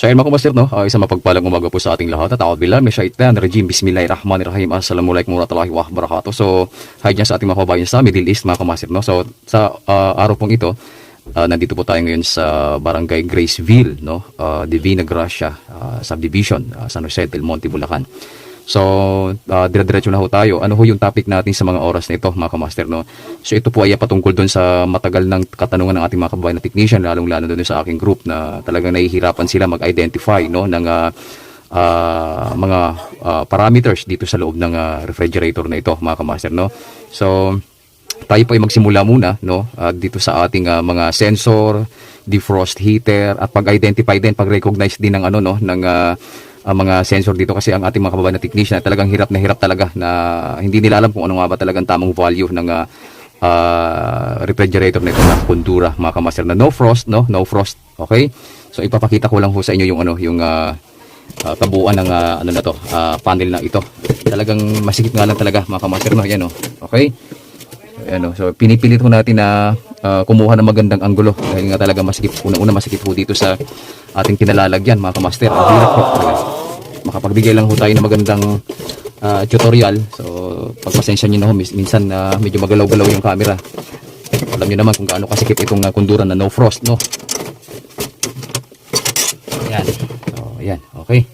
So ayun mga kumasir, no? Uh, isang mapagpalang umaga po sa ating lahat. At ako bilang, may syaitan, regime, bismillahirrahmanirrahim, assalamualaikum warahmatullahi wabarakatuh. So, hi dyan sa ating mga kababayan sa Middle East, mga kumasir, no? So, sa uh, araw pong ito, uh, nandito po tayo ngayon sa Barangay Graceville, no? Uh, Divina Gracia uh, Subdivision, uh, San Jose del Monte, Bulacan. So, uh, dire-diretso na ho tayo. Ano ho yung topic natin sa mga oras na ito, mga kamaster, no? So, ito po ay patungkol doon sa matagal ng katanungan ng ating mga kababayan na technician, lalong-lalo doon sa aking group na talagang nahihirapan sila mag-identify, no, ng uh, uh, mga uh, parameters dito sa loob ng uh, refrigerator na ito, mga kamaster, no? So, tayo po ay magsimula muna no uh, dito sa ating uh, mga sensor, defrost heater at pag-identify din, pag-recognize din ng ano no ng uh, ang mga sensor dito kasi ang ating mga kababayan na technician ay talagang hirap na hirap talaga na hindi nila alam kung ano nga ba talagang tamang value ng uh, uh, refrigerator nito na Kondura mga kamaster na. No frost no? No frost. Okay? So ipapakita ko lang ho sa inyo yung ano yung uh, uh, kabuuan ng uh, ano na to uh, panel na ito. Talagang masikip nga lang talaga mga kamaster no? Yan oh okay? Ano, so pinipilit ko natin na uh, kumuha ng magandang anggulo dahil nga talaga masikip, una-una masikip po dito sa ating kinalalagyan mga kamaster. Ang hirap po talaga. Makapagbigay lang ho tayo ng magandang uh, tutorial. So pagpasensya nyo na ho, minsan uh, medyo magalaw-galaw yung camera. Alam niyo naman kung gaano kasikip itong uh, kunduran na no frost, no? Yan. So, yan. Okay.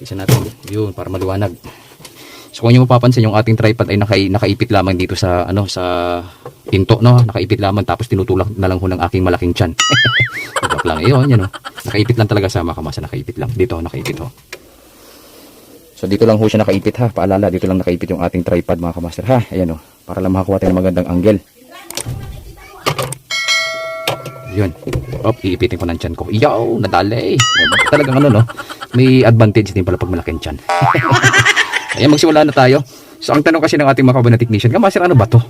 Isa natin. Yun, para maliwanag. So kung niyo mapapansin yung ating tripod ay naka, nakaipit lamang dito sa ano sa pinto no, nakaipit lamang tapos tinutulak na lang ho ng aking malaking tiyan. Joke lang 'yon, yan oh. Nakaipit lang talaga sa makamasa, nakaipit lang. Dito nakaipit ho. So dito lang ho siya nakaipit ha. Paalala, dito lang nakaipit yung ating tripod mga kamaster ha. Ayan oh, para lang makakuha tayo ng magandang angle. Yun. Op, iipitin ko ng tiyan ko. Yo, nadali. Talagang ano no, may advantage din pala pag malaking tiyan. Ayan, magsimula na tayo. So, ang tanong kasi ng ating mga kababayan na technician, Kamaster, ano ba to?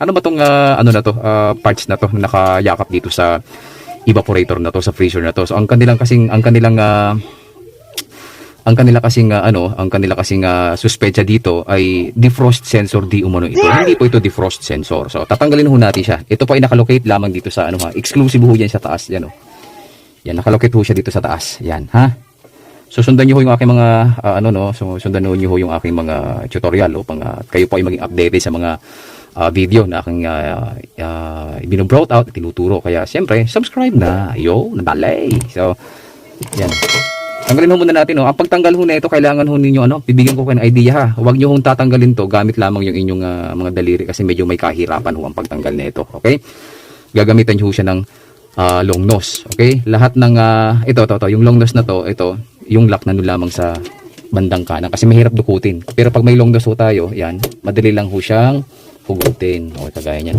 Ano ba tong ah, ano na to, ah, parts na to na nakayakap dito sa evaporator na to, sa freezer na to. So, ang kanilang kasing, ang kanilang, ah, ang kanila kasing ah, ano, ang kanila kasing uh, suspecha dito ay defrost sensor di umano ito. Hindi po ito defrost sensor. So, tatanggalin ho natin siya. Ito po ay nakalocate lamang dito sa ano ha, exclusive ho yan sa taas, yan oh. Yan, nakalocate ho siya dito sa taas. Yan, ha? So sundan niyo ho yung aking mga ah, ano no, so sundan niyo ho yung aking mga tutorial upang ah, kayo po ay maging updated sa mga ah, video na aking uh, uh, binobrout out at tinuturo. Kaya siyempre, subscribe na. Yo, nadalay. So, yan. Tanggalin ho muna natin no. Ang pagtanggal ho na ito, kailangan ho ninyo ano, bibigyan ko kayo ng idea ha. Huwag niyo hong tatanggalin to gamit lamang yung inyong ah, mga daliri kasi medyo may kahirapan ho ang pagtanggal nito. Okay? Gagamitan niyo ho siya ng ah, long nose. Okay? Lahat ng ah, ito, ito, ito, yung long nose na to, ito, yung lock na lamang sa bandang kanan kasi mahirap dukutin. Pero pag may long nose tayo, yan, madali lang ho siyang hugutin. O, kagaya niyan.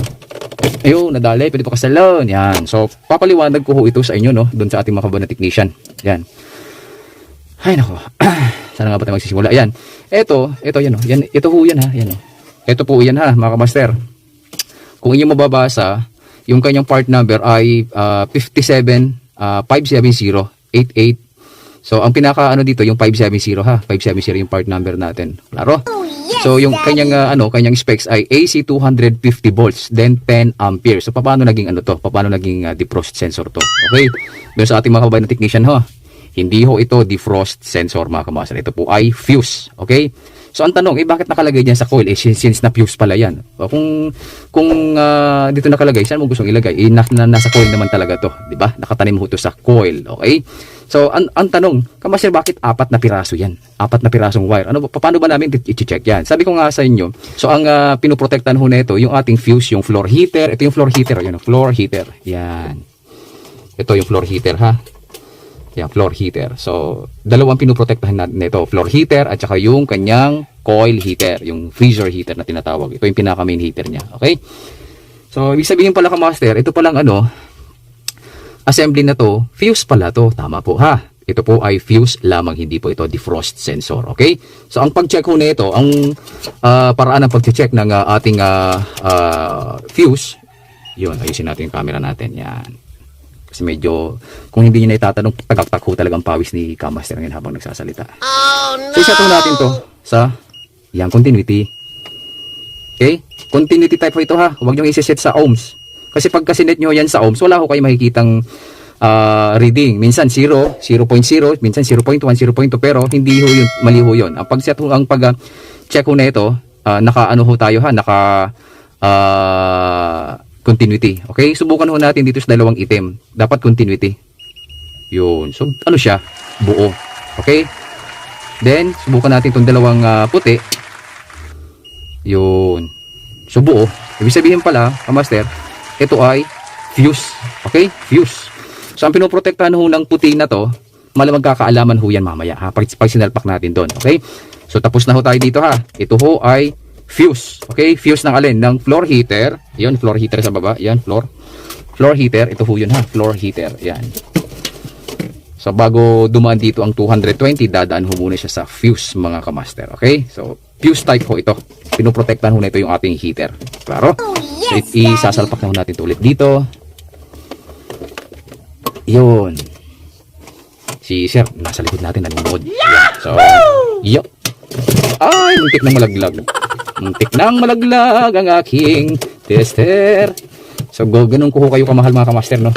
Ayun, nadali, pwede pa ka salon. Yan. So, papaliwanag ko ho ito sa inyo, no, doon sa ating mga kababayan na technician. Yan. Ay, nako. Sana nga ba tayo magsisimula? Ayan. Ito, ito, yan, oh. Yan, ito ho yan, ha. Yan, oh. Ito po yan, ha, mga kamaster. Kung inyo mababasa, yung kanyang part number ay ah, 57 ah, 570 88 So, ang pinaka ano dito, yung 570 ha. 570 yung part number natin. Klaro? so, yung kanyang ah, ano, kanyang specs ay AC 250 volts, then 10 ampere. So, paano naging ano to? Paano naging ah, defrost sensor to? Okay? Doon sa ating mga kababayan na technician ho. Hindi ho ito defrost sensor mga kamasan. Ito po ay fuse. Okay? So ang tanong, eh bakit nakalagay diyan sa coil? Eh since, na fuse pala yan. O, kung kung ah, dito nakalagay, saan mo gustong ilagay? Eh na, na- nasa coil naman talaga to, 'di ba? Nakatanim ho ito sa coil, okay? So, ang, ang tanong, kamaster, bakit apat na piraso yan? Apat na pirasong wire. Ano, paano ba namin i-check yan? Sabi ko nga sa inyo, so ang uh, pinoprotektan ho na ito, yung ating fuse, yung floor heater. Ito yung floor heater, yun, floor heater. Yan. Ito yung floor heater, ha? Yan, floor heater. So, dalawang pinoprotektahan natin nito, floor heater at saka yung kanyang coil heater, yung freezer heater na tinatawag. Ito yung pinaka main heater niya, okay? So, ibig sabihin pala ka master, ito palang ano, assembly na to, fuse pala to. Tama po ha. Ito po ay fuse lamang, hindi po ito defrost sensor. Okay? So, ang pag-check ho na ito, ang ah, paraan ng pag-check ng ah, ating ah, ah, fuse, yun, ayusin natin yung camera natin. Yan. Kasi medyo, kung hindi na itatanong, tagaktak ho talagang pawis ni Kamaster ngayon habang nagsasalita. Oh, no! So, isa natin to sa, yan, continuity. Okay? Continuity type ho ito ha. Huwag nyo isi-set sa ohms. Kasi pag kasinet nyo yan sa ohms, wala ho kayo makikitang ah, reading. Minsan 0, 0.0, minsan 0.1, 0.2, pero hindi ho yun, mali ho yun. Ang pag-set ho, ang pag ah, ho na ito, ah, naka ano ho tayo ha, naka ah, continuity. Okay? Subukan ho natin dito sa dalawang item. Dapat continuity. Yun. So, ano siya? Buo. Okay? Then, subukan natin itong dalawang ah, puti. Yun. So, buo. Ibig sabihin pala, kamaster, ito ay fuse. Okay? Fuse. So, ang pinoprotektahan ho ng puti na to, malamang kakaalaman ho yan mamaya. Ha? Pag, pag sinalpak natin doon. Okay? So, tapos na ho tayo dito ha. Ito ho ay fuse. Okay? Fuse ng alin? Ng floor heater. Yan, floor heater sa baba. Yan, floor. Floor heater. Ito ho yun ha. Floor heater. Yan. So bago dumaan dito ang 220, dadaan ho muna siya sa fuse mga kamaster. Okay? So fuse type ho ito. Pinoprotektahan ho na ito yung ating heater. Klaro? so i- isasalpak na ho natin ito ulit dito. Yun. Si Sir, nasa likod natin, nanonood. Yan. So, yup. Ay, muntik nang malaglag. Muntik nang malaglag ang aking tester. So, go, ganun ko ho kayo kamahal mga kamaster, no?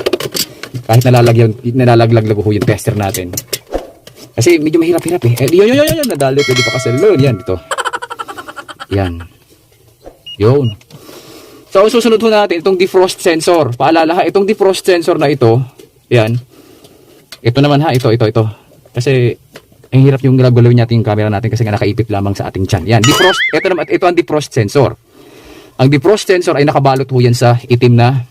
kahit nalalagyan, nalalaglag ho yung tester natin. Kasi medyo mahirap-hirap eh. eh yun, yun, yun, yun, nadali. Pwede pa kasi load. Yan, ito. Yan. Yun. So, ang susunod ho natin, itong defrost sensor. Paalala ha, itong defrost sensor na ito, yan. Ito naman ha, ito, ito, ito. Kasi, ang hirap yung gagawin natin yung camera natin kasi nga nakaipit lamang sa ating chan. Yan, defrost, ito naman, ito ang defrost sensor. Ang defrost sensor ay nakabalot ho yan sa itim na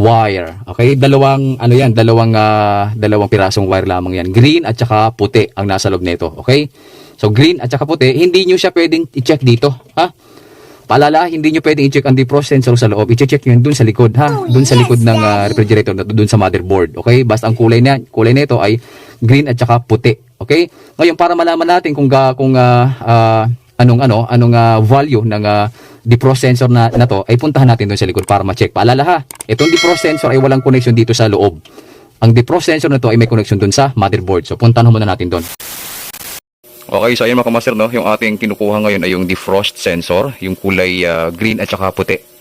wire. Okay? Dalawang ano 'yan, dalawang ah, dalawang pirasong wire lamang 'yan. Green at saka puti ang nasa loob nito. Okay? So green at saka puti, hindi niyo siya pwedeng i-check dito, ha? Paalala, hindi niyo pwedeng i-check ang defrost sensor sa loob. I-check niyo dun sa likod, ha? Dun sa likod ng ah, refrigerator, na dun sa motherboard. Okay? Basta ang kulay niya, kulay nito ay green at saka puti. Okay? Ngayon para malaman natin kung ga, kung ah, ah, anong ano, anong ah, value ng ah, defrost sensor na, na to ay puntahan natin doon sa likod para ma-check. Paalala ha, itong defrost sensor ay walang connection dito sa loob. Ang defrost sensor na to ay may connection doon sa motherboard. So puntahan muna natin doon. Okay, so ayun mga kamaster, no? yung ating kinukuha ngayon ay yung defrost sensor, yung kulay ah, green at saka puti.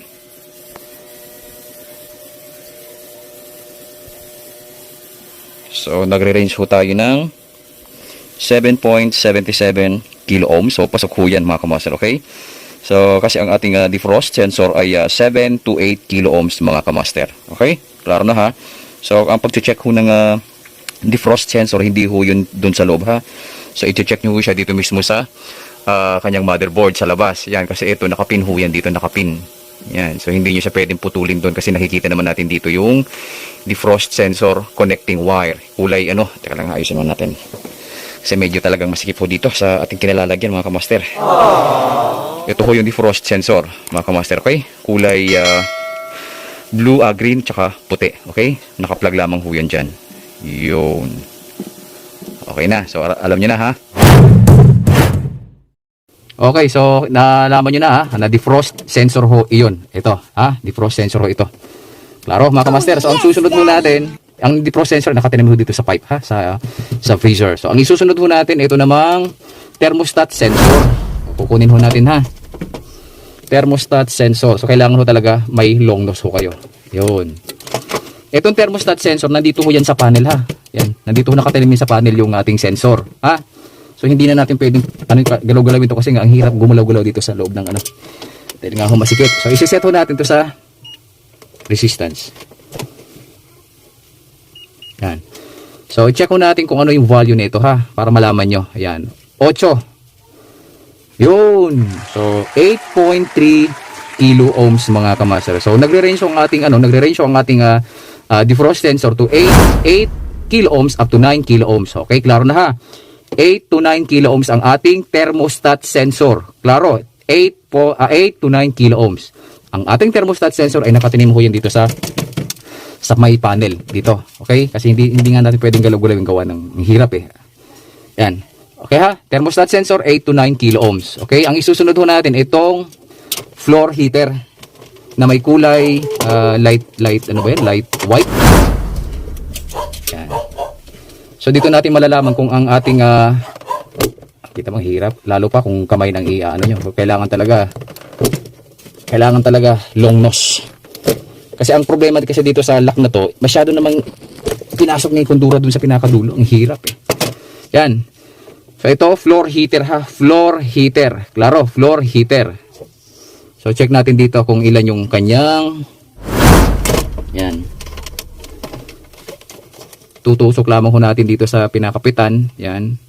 So nagre-range ho tayo ng 7.77 kilo ohms. So pasok ho yan mga kamaster, okay? So, kasi ang ating ah, defrost sensor ay ah, 7 to 8 kilo ohms mga kamaster. Okay? Klaro na ha? So, ang pag-check ho ng ah, defrost sensor, hindi ho yun dun sa loob ha? So, i-check nyo ho siya dito mismo sa ah, kanyang motherboard sa labas. Yan, kasi ito, nakapin ho yan dito, nakapin. Yan, so hindi nyo siya pwedeng putulin doon kasi nakikita naman natin dito yung defrost sensor connecting wire. Kulay ano, teka lang ayusin naman natin. Kasi medyo talagang masikip po dito sa ating kinalalagyan mga kamaster. Ito ho yung defrost sensor, mga kamaster, okay? Kulay ah, blue, ah, green, tsaka puti, okay? Naka-plug lamang ho yan dyan. Yun. Okay na, so al- alam nyo na ha? Okay, so nalaman nyo na ha, na defrost sensor ho iyon. Ito, ha? Defrost sensor ho ito. Klaro, mga kamaster. So ang susunod mo natin, ang defrost sensor nakatanim ho dito sa pipe ha, sa sa freezer. So ang isusunod ho natin, ito namang thermostat sensor. Kukunin ho natin ha thermostat sensor. So, kailangan ho talaga may long nose ho kayo. Yun. Itong thermostat sensor, nandito ho yan sa panel ha. Yan. Nandito ho nakatilimin sa panel yung ating sensor. Ha? So, hindi na natin pwedeng ano, galaw-galawin to kasi nga ang hirap gumalaw-galaw dito sa loob ng ano. Dahil nga ho masikip. So, isiset ho natin to sa resistance. Yan. So, check ko natin kung ano yung value nito ha, para malaman nyo. Ayan, 8. Yun. So, 8.3 kilo ohms mga kamaster. So, nagre-range ang ating, ano, nagre-range ang ating ah, ah, defrost sensor to 8, 8 kilo ohms up to 9 kilo ohms. Okay, klaro na ha. 8 to 9 kilo ohms ang ating thermostat sensor. Klaro, 8, po, ah, 8 to 9 kilo ohms. Ang ating thermostat sensor ay nakatinim ho yan dito sa sa may panel dito. Okay? Kasi hindi hindi nga natin pwedeng galaw-galaw yung gawa ng hirap eh. Yan. Okay ha? Thermostat sensor 8 to 9 kilo ohms. Okay? Ang isusunod ho natin itong floor heater na may kulay ah, light light ano ba yan? Light white. So dito natin malalaman kung ang ating ah, kita mo hirap lalo pa kung kamay ng i ano nyo. Kailangan talaga kailangan talaga long nose. Kasi ang problema kasi dito sa lock na to, masyado namang pinasok niya yung kundura dun sa pinakadulo. Ang hirap eh. Yan. So ito, floor heater ha. Floor heater. Klaro, floor heater. So check natin dito kung ilan yung kanyang yan. Tutusok lamang ho natin dito sa pinakapitan. Yan.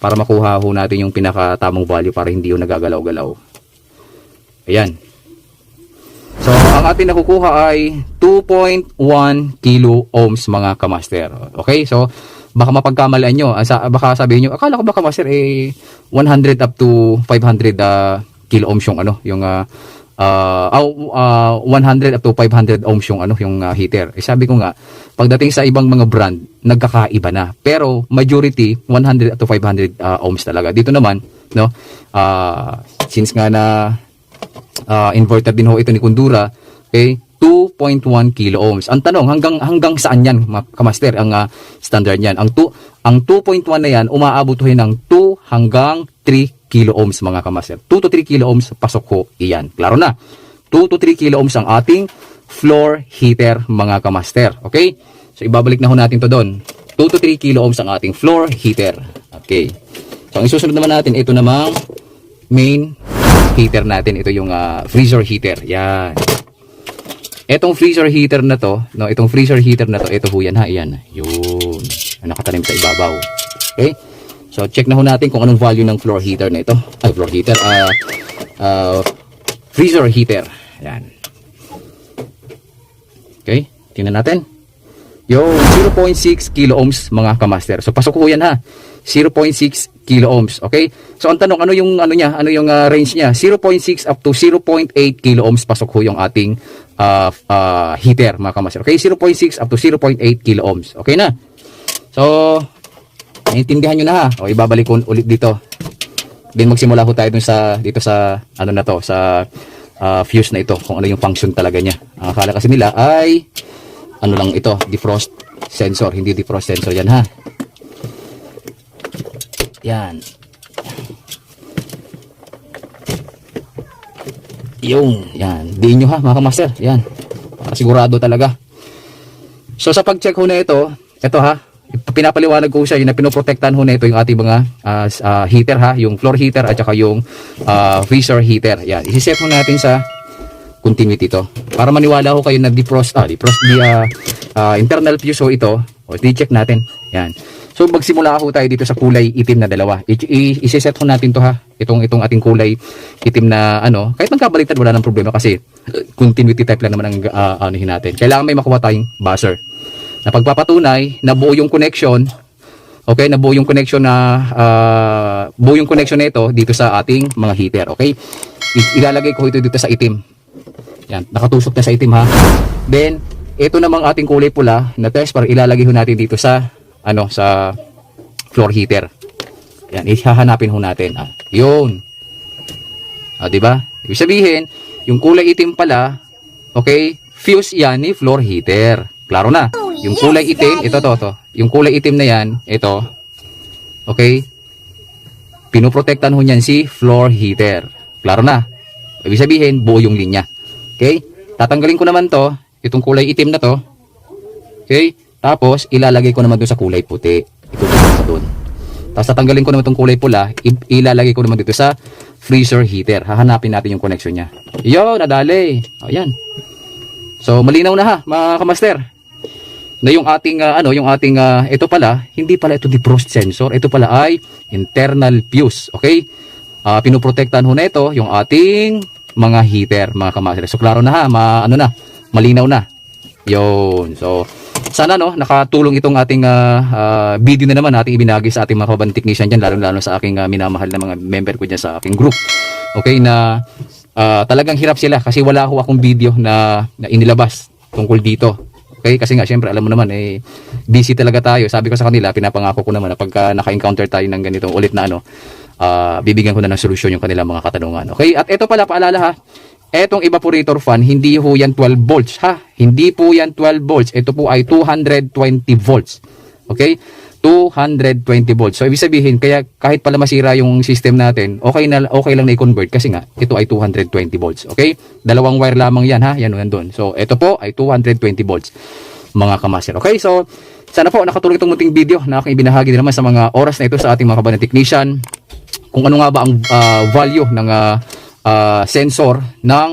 Para makuha ho natin yung pinakatamang value para hindi yung nagagalaw-galaw. Ayan. So, ang ating nakukuha ay 2.1 kilo ohms mga kamaster. Okay? So, baka mapagkamalaan nyo. Baka sabihin nyo, akala ko baka master eh 100 up to 500 ah, kilo ohms yung ano, yung ah, ah, ah, 100 up to 500 ohms yung ano, yung ah, heater. Eh, sabi ko nga, pagdating sa ibang mga brand, nagkakaiba na. Pero majority 100 up to 500 ah, ohms talaga. Dito naman, no, ah, since nga na uh, inverter din ho ito ni Kundura, okay, 2.1 kilo ohms. Ang tanong, hanggang hanggang saan yan, ma- kamaster, ang ah, standard niyan? Ang, tu- ang 2.1 na yan, umaabot ho ng 2 hanggang 3 kilo ohms, mga kamaster. 2 to 3 kilo ohms, pasok ho iyan. Klaro na. 2 to 3 kilo ohms ang ating floor heater, mga kamaster. Okay? So, ibabalik na ho natin to doon. 2 to 3 kilo ohms ang ating floor heater. Okay. So, ang isusunod naman natin, ito namang main heater natin. Ito yung ah, freezer heater. Yan. Etong freezer heater na to, no, itong freezer heater na to, ito ho yan ha, yan. Yun. Ang nakatanim sa ibabaw. Okay? So, check na ho natin kung anong value ng floor heater na ito. Ay, floor heater. ah ah, freezer heater. Yan. Tingnan natin. Yo, 0.6 kilo ohms mga kamaster. So pasok ko yan ha. 0.6 kilo ohms, okay? So ang tanong ano yung ano niya, ano yung ah, range niya? 0.6 up to 0.8 kilo ohms pasok ho yung ating ah, ah, heater mga kamaster. Okay, 0.6 up to 0.8 kilo ohms. Okay na. So naiintindihan niyo na ha. O ibabalik ko ulit dito. Then magsimula ho tayo dun sa dito sa ano na to, sa ah, fuse na ito, kung ano yung function talaga niya. Akala kasi nila ay ano lang ito, defrost sensor, hindi defrost sensor yan ha. Yan. Yung, yan. Diin nyo ha, mga master. Yan. Para sigurado talaga. So sa pag-check ho na ito, ito ha, pinapaliwanag ko inyo na pinoprotektahan ho na ito yung ating mga s- ah, heater ha, yung floor heater at saka yung ah, freezer heater. Yan, isi-set ho natin sa continuity ito. Para maniwala ho kayo na defrost, ah, defrost di ah, ah, internal fuse ho ito. O, di-check natin. Yan. So magsimula ho tayo dito sa kulay itim na dalawa. I- i- isi-set ho natin to ha. Itong itong ating kulay itim na ano, kahit magkabaliktad wala nang problema kasi uh, continuity type lang naman ang uh, anuhin natin. Kailangan may makuha tayong buzzer. Na pagpapatunay na buo yung connection, okay, na buo yung connection na ah, buo yung connection nito dito sa ating mga heater, okay? I- ilalagay ko ito dito sa itim. Yan, nakatusok na sa itim ha. Then, ito namang ating kulay pula na test para ilalagay ho natin dito sa ano sa floor heater. Yan, ihahanapin ho natin. Ah, yun. Ah, di ba? Ibig sabihin, yung kulay itim pala, okay, fuse yan ni floor heater. Klaro na. Yung kulay itim, ito to, to. Yung kulay itim na yan, ito. Okay? Pinoprotektan ho niyan si floor heater. Klaro na. Ibig sabihin, buo yung linya. Okay? Tatanggalin ko naman to, itong kulay itim na to. Okay? Tapos, ilalagay ko naman doon sa kulay puti. Itutuloy ko doon. Tapos, tatanggalin ko naman itong kulay pula, ilalagay ko naman dito sa freezer heater. Hahanapin natin yung connection niya. Yo, nadali. O, yan. So, malinaw na ha, mga kamaster. na yung ating ah, ano, yung ating ah, ito pala, hindi pala ito defrost sensor, ito pala ay internal fuse, okay? Ah, pinoprotektahan ho na ito yung ating mga heater, mga kamaster. So klaro na ha, ma, ano na, malinaw na. Yun. So, sana no, nakatulong itong ating ah, ah, video na naman ating ibinagi sa ating mga kababayan technician dyan, lalo-lalo sa aking ah, minamahal na mga member ko dyan sa aking group. Okay, na ah, talagang hirap sila kasi wala ako akong video na, na inilabas tungkol dito. Okay, kasi nga syempre alam mo naman eh busy talaga tayo. Sabi ko sa kanila, pinapangako ko naman na pagka naka-encounter tayo ng ganitong ulit na ano, ah, bibigyan ko na ng solusyon yung kanilang mga katanungan. Okay? At ito pala paalala ha, etong evaporator fan, hindi ho yan 12 volts ha. Hindi po yan 12 volts. Ito po ay 220 volts. Okay? 220 volts. So ibig sabihin, kaya kahit pala masira yung system natin, okay na okay lang na i-convert kasi nga ito ay 220 volts. Okay? Dalawang wire lamang yan ha. Yan nandun. So ito po ay 220 volts mga kamaster. Okay? So sana po nakatulong itong munting video na aking ibinahagi din naman sa mga oras na ito sa ating mga kabayan technician kung ano nga ba ang ah, value ng ah, ah, sensor ng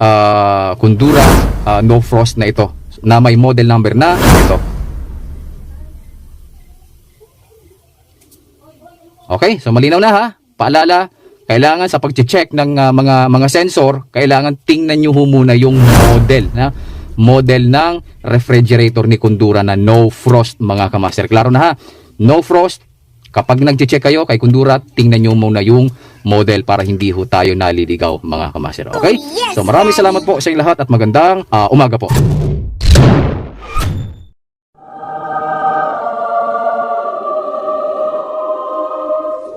ah, Kundura ah, no frost na ito na may model number na ito. Okay, so malinaw na ha. Paalala, kailangan sa pagche-check ng ah, mga mga sensor, kailangan tingnan niyo ho muna yung model na model ng refrigerator ni Kundura na no frost mga kamaster. Klaro na ha. No frost. Kapag nagche-check kayo kay Kundura, tingnan niyo muna yung model para hindi ho tayo naliligaw mga kamaster. Okay? So maraming salamat po sa inyong lahat at magandang ah, umaga po.